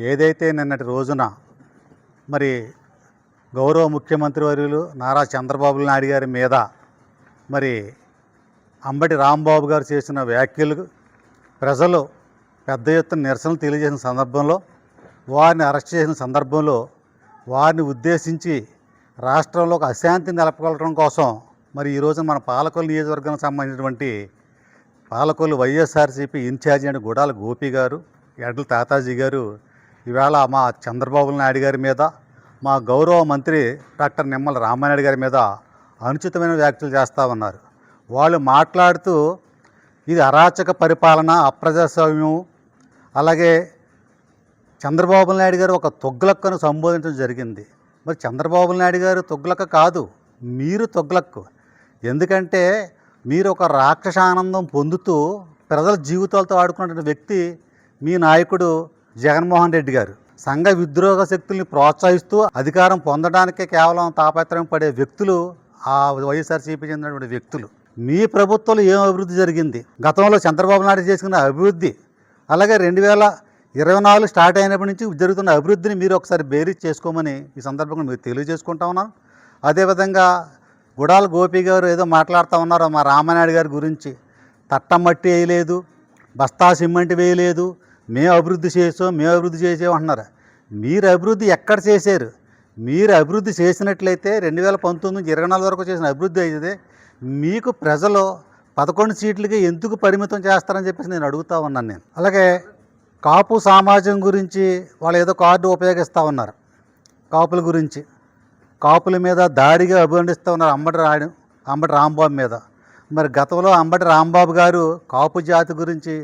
ఏదైతే నిన్నటి రోజున మరి గౌరవ ముఖ్యమంత్రి వర్యులు నారా చంద్రబాబు నాయుడు గారి మీద మరి అంబటి రాంబాబు గారు చేసిన వ్యాఖ్యలు ప్రజలు పెద్ద ఎత్తున నిరసనలు తెలియజేసిన సందర్భంలో వారిని అరెస్ట్ చేసిన సందర్భంలో వారిని ఉద్దేశించి రాష్ట్రంలో ఒక అశాంతి నెలకొల్పడం కోసం మరి ఈరోజు మన పాలకొల్లు నియోజకవర్గానికి సంబంధించినటువంటి పాలకొల్లు వైఎస్ఆర్సీపీ ఇన్ఛార్జి అయిన గుడాల గోపి గారు ఎడ్ల తాతాజీ గారు ఈవేళ మా చంద్రబాబు నాయుడు గారి మీద మా గౌరవ మంత్రి డాక్టర్ నిమ్మల రామానాయుడు గారి మీద అనుచితమైన వ్యాఖ్యలు చేస్తూ ఉన్నారు. వాళ్ళు మాట్లాడుతూ ఇది అరాచక పరిపాలన అప్రజాస్వామ్యం అలాగే చంద్రబాబు నాయుడు గారు ఒక తొగ్లక్కను సంబోధించడం జరిగింది. మరి చంద్రబాబు నాయుడు గారు తొగ్లక్క కాదు మీరు తొగ్లక్కు ఎందుకంటే మీరు ఒక రాక్షసానందం పొందుతూ ప్రజల జీవితాలతో ఆడుకున్నటువంటి వ్యక్తి మీ నాయకుడు జగన్మోహన్ రెడ్డి గారు సంఘ విద్రోహ శక్తుల్ని ప్రోత్సహిస్తూ అధికారం పొందడానికే కేవలం తాపత్రయం పడే వ్యక్తులు ఆ వైఎస్ఆర్సీపీ చెందినటువంటి వ్యక్తులు. మీ ప్రభుత్వంలో ఏం అభివృద్ధి జరిగింది? గతంలో చంద్రబాబు నాయుడు చేసుకున్న అభివృద్ధి అలాగే రెండు వేల ఇరవై నాలుగు స్టార్ట్ అయినప్పటి నుంచి జరుగుతున్న అభివృద్ధిని మీరు ఒకసారి బేరీజ్ చేసుకోమని ఈ సందర్భంగా మీరు తెలియజేసుకుంటా ఉన్నాను అదేవిధంగా గుడాల గోపి గారు ఏదో మాట్లాడుతూ ఉన్నారు మా రామనాయుడు గారి గురించి. తట్టమట్టి వేయలేదు బస్తా సిమెంట్ వేయలేదు మేము అభివృద్ధి చేసాం మేము అభివృద్ధి చేసాం అంటున్నారు. మీరు అభివృద్ధి ఎక్కడ చేశారు? మీరు అభివృద్ధి చేసినట్లయితే రెండు వేల పంతొమ్మిది నుంచి ఇరవై నాలుగు వరకు చేసిన అభివృద్ధి అయితే మీకు ప్రజలు పదకొండు సీట్లకి ఎందుకు పరిమితం చేస్తారని చెప్పేసి నేను అడుగుతా ఉన్నాను నేను. అలాగే కాపు సమాజం గురించి వాళ్ళు ఏదో కార్డు ఉపయోగిస్తూ ఉన్నారు. కాపుల గురించి. కాపుల మీద దాడిగా అభివర్ణిస్తూ ఉన్నారు అంబటి రాయడం అంబటి రాంబాబు మీద. మరి గతంలో అంబటి రాంబాబు గారు కాపు జాతి గురించి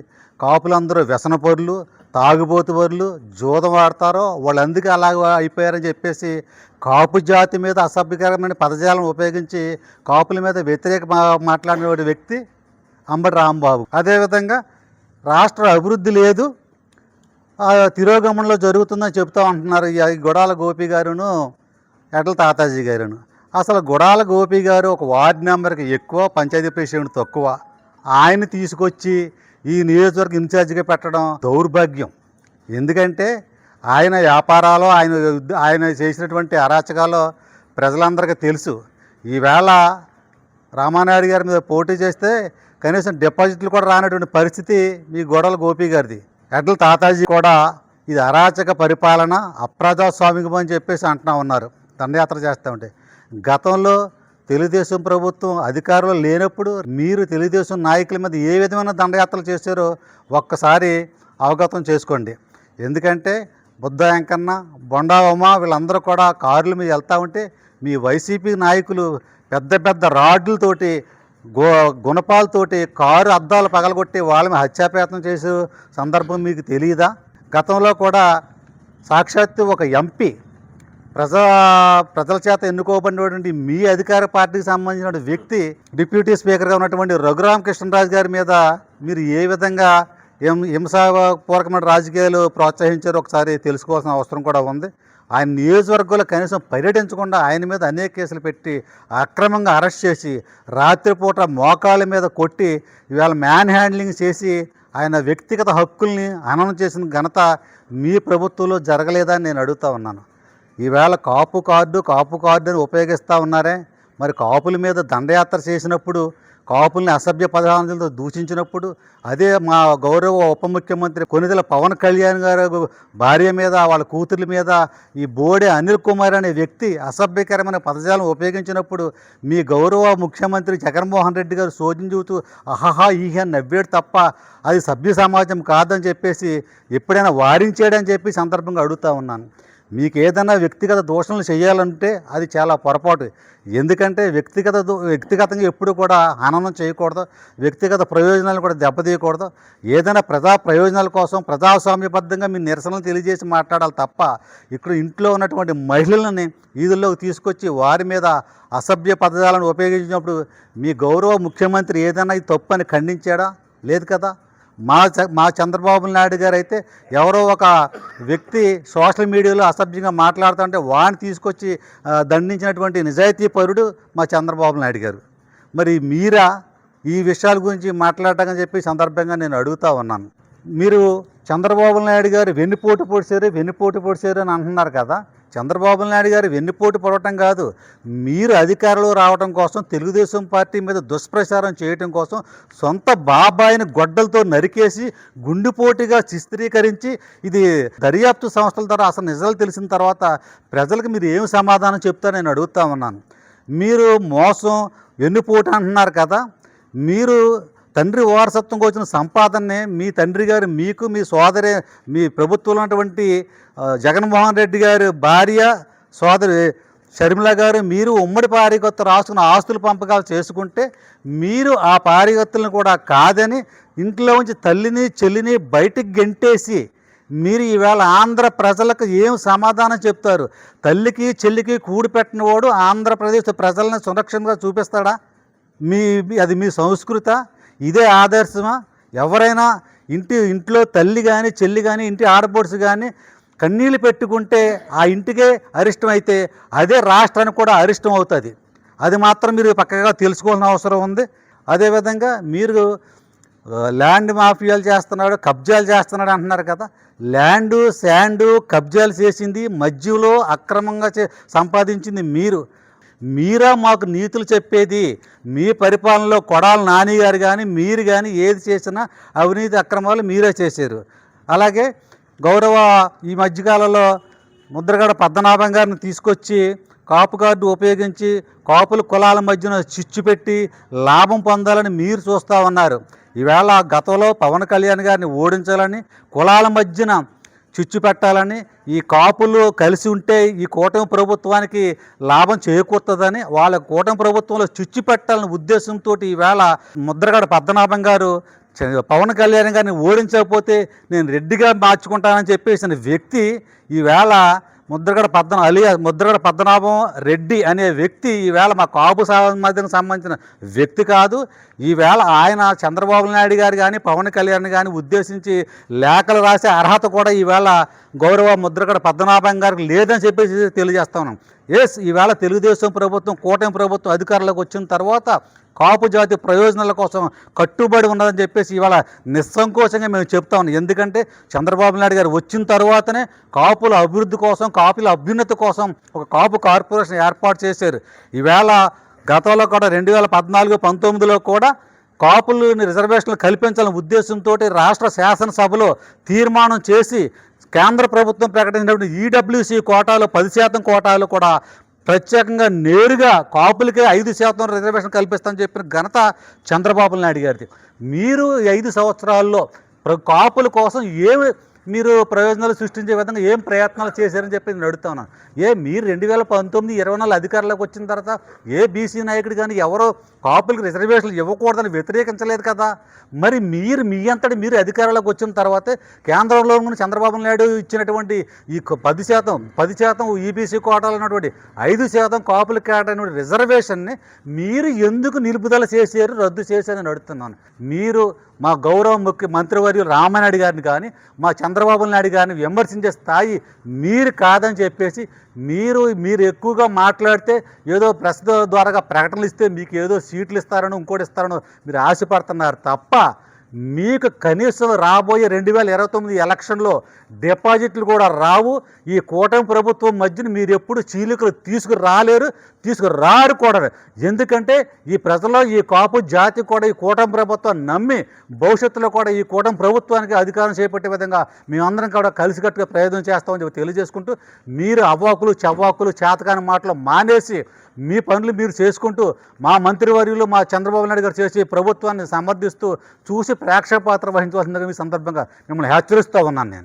కాపులందరూ వ్యసనపరులు తాగుబోతు పరులు జూదం ఆడతారో వాళ్ళందుకే అలాగ అయిపోయారని చెప్పేసి కాపు జాతి మీద అసభ్యకరమైన పదజాలం ఉపయోగించి కాపుల మీద వ్యతిరేక మాట్లాడిన వ్యక్తి అంబటి రాంబాబు. అదేవిధంగా రాష్ట్ర అభివృద్ధి లేదు తిరోగమనంలో జరుగుతుందని చెప్తూ ఉంటున్నారు ఈ గొడాల గోపి గారును ఎడ్ల తాతాజీ గారును. అసలు గుడాల గోపి గారు ఒక వార్డు మెంబర్కి ఎక్కువ పంచాయతీ ప్రెసిడెంట్ తక్కువ. ఆయన తీసుకొచ్చి ఈ నియోజకవర్గ ఇన్ఛార్జిగా పెట్టడం దౌర్భాగ్యం. ఎందుకంటే ఆయన వ్యాపారాలు ఆయన ఆయన చేసినటువంటి అరాచకాలు ప్రజలందరికీ తెలుసు. ఈవేళ రామానాయుడు గారి మీద పోటీ చేస్తే కనీసం డిపాజిట్లు కూడా రానటువంటి పరిస్థితి మీ గొడవల గోపి గారిది. ఎడ్ల తాతాజీ కూడా ఇది అరాచక పరిపాలన అప్రజాస్వామికం అని చెప్పేసి అంటున్నా ఉన్నారు. దండయాత్ర చేస్తూ ఉంటే. గతంలో తెలుగుదేశం ప్రభుత్వం అధికారంలో లేనప్పుడు మీరు తెలుగుదేశం నాయకుల మీద ఏ విధమైన దండయాత్రలు చేశారో ఒక్కసారి అవగతం చేసుకోండి. ఎందుకంటే బుద్ధ వెంకన్న బొండా ఉమ వీళ్ళందరూ కూడా కారుల మీద వెళ్తూ ఉంటే మీ వైసీపీ నాయకులు పెద్ద పెద్ద రాడ్లతోటి గో గుణపాలతోటి కారు అద్దాలు పగలగొట్టి వాళ్ళ మీద హత్యాప్రయత్నం చేసే సందర్భం మీకు తెలియదా గతంలో కూడా సాక్షాత్తు ఒక ఎంపీ ప్రజా ప్రజల చేత ఎన్నుకోబడినటువంటి మీ అధికార పార్టీకి సంబంధించిన వ్యక్తి డిప్యూటీ స్పీకర్గా ఉన్నటువంటి రఘురామ కృష్ణరాజు గారి మీద మీరు ఏ విధంగా హిం హింసాపూర్వకమైన రాజకీయాలు ప్రోత్సహించారో ఒకసారి తెలుసుకోవాల్సిన అవసరం కూడా ఉంది. ఆయన నియోజకవర్గంలో కనీసం పర్యటించకుండా ఆయన మీద అనేక కేసులు పెట్టి అక్రమంగా అరెస్ట్ చేసి రాత్రిపూట మోకాళ్ళ మీద కొట్టి ఇవాళ మ్యాన్ హ్యాండ్లింగ్ చేసి ఆయన వ్యక్తిగత హక్కుల్ని హననం చేసిన ఘనత మీ ప్రభుత్వంలో జరగలేదని నేను అడుగుతా ఉన్నాను. ఈవేళ కాపు కార్డు కాపు కార్డు అని ఉపయోగిస్తూ ఉన్నారే. మరి కాపుల మీద దండయాత్ర చేసినప్పుడు కాపుల్ని అసభ్య పదార్థాలతో దూషించినప్పుడు అదే మా గౌరవ ఉప ముఖ్యమంత్రి కొనిదెల పవన్ కళ్యాణ్ గారు భార్య మీద వాళ్ళ కూతుర్ల మీద ఈ బోడే అనిల్ కుమార్ అనే వ్యక్తి అసభ్యకరమైన పదజాలం ఉపయోగించినప్పుడు మీ గౌరవ ముఖ్యమంత్రి జగన్మోహన్ రెడ్డి గారు శోధించుతూ చూతూ అహహా ఈహ నవ్వేడు తప్ప అది సభ్య సమాజం కాదని చెప్పేసి ఎప్పుడైనా వారించాడని చెప్పి సందర్భంగా అడుగుతా ఉన్నాను. మీకు ఏదైనా వ్యక్తిగత దోషణలు చేయాలంటే అది చాలా పొరపాటు. ఎందుకంటే వ్యక్తిగత వ్యక్తిగతంగా ఎప్పుడు కూడా హననం చేయకూడదు. వ్యక్తిగత ప్రయోజనాలు కూడా దెబ్బతీయకూడదు. ఏదైనా ప్రజా ప్రయోజనాల కోసం ప్రజాస్వామ్యబద్ధంగా మీ నిరసనలు తెలియజేసి మాట్లాడాలి తప్ప ఇక్కడ ఇంట్లో ఉన్నటువంటి మహిళలని వీధుల్లోకి తీసుకొచ్చి వారి మీద అసభ్య పదజాలను ఉపయోగించినప్పుడు మీ గౌరవ ముఖ్యమంత్రి ఏదైనా ఇది తప్పు అని ఖండించాడా? లేదు కదా? మా చ- మా చంద్రబాబు నాయుడు గారు అయితే ఎవరో ఒక వ్యక్తి సోషల్ మీడియాలో అసభ్యంగా మాట్లాడుతుంటే వాడిని తీసుకొచ్చి దండించినటువంటి నిజాయితీ పరుడు మా చంద్రబాబు నాయుడు గారు. మరి మీరా ఈ విషయాల గురించి మాట్లాడటం చెప్పి సందర్భంగా నేను అడుగుతా ఉన్నాను. మీరు చంద్రబాబు నాయుడు గారు వెన్నుపోటు పొడిచారు వెన్నుపోటు పొడిచారు అని అంటున్నారు కదా. చంద్రబాబు నాయుడు గారు వెన్నుపోటు పడటం కాదు మీరు అధికారంలో రావడం కోసం తెలుగుదేశం పార్టీ మీద దుష్ప్రచారం చేయటం కోసం సొంత బాబాయిని గొడ్డలతో నరికేసి గుండెపోటుగా చిత్రీకరించి ఇది దర్యాప్తు సంస్థల ద్వారా అసలు నిజాలు తెలిసిన తర్వాత ప్రజలకు మీరు ఏం సమాధానం చెప్తారో నేను అడుగుతా ఉన్నాను. మీరు మోసం వెన్నుపోటు అంటున్నారు కదా మీరు తండ్రి వారసత్వంగా వచ్చిన సంపాదననే మీ తండ్రి గారు మీకు మీ సోదరి మీ ప్రభుత్వంలో ఉన్నటువంటి జగన్మోహన్ రెడ్డి గారి భార్య సోదరి షర్మిల గారు మీరు ఉమ్మడి పారికొత్త రాసుకున్న ఆస్తులు పంపకాలు చేసుకుంటే మీరు ఆ పారిగత్తులను కూడా కాదని ఇంట్లో ఉంచి తల్లిని చెల్లిని బయటికి గెంటేసి మీరు ఈవేళ ఆంధ్ర ప్రజలకు ఏం సమాధానం చెప్తారు? తల్లికి చెల్లికి కూడి పెట్టినవాడు ఆంధ్రప్రదేశ్ ప్రజలను సురక్షణగా చూపిస్తాడా? మీ- అది మీ సంస్కృత? ఇదే ఆదర్శమా? ఎవరైనా ఇంటి ఇంట్లో తల్లి కానీ చెల్లి కానీ ఇంటి ఆడపడుచు కానీ కన్నీళ్ళు పెట్టుకుంటే ఆ ఇంటికే అరిష్టం అయితే అదే రాష్ట్రానికి కూడా అరిష్టం అవుతుంది అది మాత్రం మీరు పక్కగా తెలుసుకోవాల్సిన అవసరం ఉంది. అదేవిధంగా మీరు ల్యాండ్ మాఫియాలు చేస్తున్నాడు కబ్జాలు చేస్తున్నాడు అంటున్నారు కదా. ల్యాండు శాండు కబ్జాలు చేసింది మధ్యలో అక్రమంగా చే సంపాదించింది మీరు. మీరా మాకు నీతులు చెప్పేది. మీ పరిపాలనలో కొడాల నానిగారు కానీ మీరు కానీ ఏది చేసినా అవినీతి అక్రమాలు మీరే చేశారు. అలాగే గౌరవ ఈ మధ్యకాలంలో ముద్రగడ పద్మనాభం గారిని తీసుకొచ్చి కాపు కార్డు ఉపయోగించి కాపుల కులాల మధ్యన చిచ్చు పెట్టి లాభం పొందాలని మీరు చూస్తూ ఉన్నారు. ఈవేళ గతంలో పవన్ కళ్యాణ్ గారిని ఓడించాలని కులాల మధ్యన చిచ్చు పెట్టాలని ఈ కాపులు కలిసి ఉంటే ఈ కూటమి ప్రభుత్వానికి లాభం చేకూరుతుందని వాళ్ళ కూటమి ప్రభుత్వంలో చిచ్చు పెట్టాలనే ఉద్దేశంతో ఈవేళ ముద్రగడ పద్మనాభం గారు చ- పవన్ కళ్యాణ్ గారిని ఓడించకపోతే నేను రెడ్డిగా మార్చుకుంటానని చెప్పేసిన వ్యక్తి ఈవేళ ముద్రగడ పద్మ అలియా ముద్రగడ పద్మనాభం రెడ్డి అనే వ్యక్తి ఈవేళ మా కాపు సమాజానికి సంబంధించిన వ్యక్తి కాదు. ఈవేళ ఆయన చంద్రబాబు నాయుడు గారు కానీ పవన్ కళ్యాణ్ కానీ ఉద్దేశించి లేఖలు రాసే అర్హత కూడా ఈవేళ గౌరవ ముద్రగడ పద్మనాభం గారికి లేదని చెప్పేసి తెలియజేస్తా ఉన్నాం. ఎస్ ఈవేళ తెలుగుదేశం ప్రభుత్వం కూటమి ప్రభుత్వం అధికారంలోకి వచ్చిన తర్వాత కాపు జాతి ప్రయోజనాల కోసం కట్టుబడి ఉన్నదని చెప్పేసి ఇవాళ నిస్సంకోచంగా మేము చెప్తా ఉన్నాం. ఎందుకంటే చంద్రబాబు నాయుడు గారు వచ్చిన తర్వాతనే కాపుల అభివృద్ధి కోసం కాపుల అభ్యున్నతి కోసం ఒక కాపు కార్పొరేషన్ ఏర్పాటు చేశారు. ఈవేళ గతంలో కూడా రెండు వేల పద్నాలుగు పంతొమ్మిదిలో కూడా కాపులని రిజర్వేషన్లు కల్పించాలనే ఉద్దేశంతో రాష్ట్ర శాసనసభలో తీర్మానం చేసి కేంద్ర ప్రభుత్వం ప్రకటించినటువంటి ఈడబ్ల్యూసి కోటాలు పది శాతం కోటాలు కూడా ప్రత్యేకంగా నేరుగా కాపులకే ఐదు శాతం రిజర్వేషన్ కల్పిస్తామని చెప్పిన ఘనత చంద్రబాబు నాయుడు గారిది. మీరు ఐదు సంవత్సరాల్లో కాపుల కోసం ఏమి మీరు ప్రయోజనాలు సృష్టించే విధంగా ఏం ప్రయత్నాలు చేశారని చెప్పి నేను అడుగుతా ఉన్నాను ఏ మీరు రెండు వేల పంతొమ్మిది ఇరవై నాలుగు అధికారంలోకి వచ్చిన తర్వాత ఏ బీసీ నాయకుడు కానీ ఎవరో కాపులకు రిజర్వేషన్లు ఇవ్వకూడదని వ్యతిరేకించలేదు కదా? మరి మీరు మీ అంతటి మీరు అధికారంలోకి వచ్చిన తర్వాతే కేంద్రంలో ఉన్న చంద్రబాబు నాయుడు ఇచ్చినటువంటి ఈ పది శాతం పది శాతం ఈబీసీ కోటాలు ఉన్నటువంటి ఐదు శాతం కాపుల కేటాయినటువంటి రిజర్వేషన్ని మీరు ఎందుకు నిలుపుదల చేశారు రద్దు చేశారని అడుగుతున్నాను. మీరు మా గౌరవ ముఖ్య మంత్రివర్యు రామనాయుడు గారిని కానీ మా చంద్రబాబు నాయుడు గారిని విమర్శించే స్థాయి మీరు కాదని చెప్పేసి మీరు మీరు ఎక్కువగా మాట్లాడితే ఏదో ప్రెస్ ద్వారా ప్రకటనలు ఇస్తే మీకు ఏదో సీట్లు ఇస్తారనో ఇంకోటి ఇస్తారనో మీరు ఆశపడుతున్నారు తప్ప మీకు కనీసం రాబోయే రెండు వేల ఇరవై తొమ్మిది ఎలక్షన్లో డిపాజిట్లు కూడా రావు. ఈ కూటమి ప్రభుత్వం మధ్యన మీరు ఎప్పుడు చీలికలు తీసుకురాలేరు తీసుకురారు కూడా ఎందుకంటే ఈ ప్రజల్లో ఈ కాపు జాతి కూడా ఈ కూటమి ప్రభుత్వం నమ్మి భవిష్యత్తులో కూడా ఈ కూటమి ప్రభుత్వానికి అధికారం చేపట్టే విధంగా మేమందరం కూడా కలిసికట్టుగా ప్రయత్నం చేస్తామని చెప్పి తెలియజేసుకుంటూ మీరు అవ్వాకులు చవ్వాకులు చేతకాని మాటలు మానేసి మీ పనులు మీరు చేసుకుంటూ మా మంత్రివర్యులు మా చంద్రబాబు నాయుడు గారు చేసి ప్రభుత్వాన్ని సమర్థిస్తూ చూసి ప్రేక్షక పాత్ర వహించవలసిందిగా మీ సందర్భంగా మిమ్మల్ని హెచ్చరిస్తూ ఉన్నాను నేను.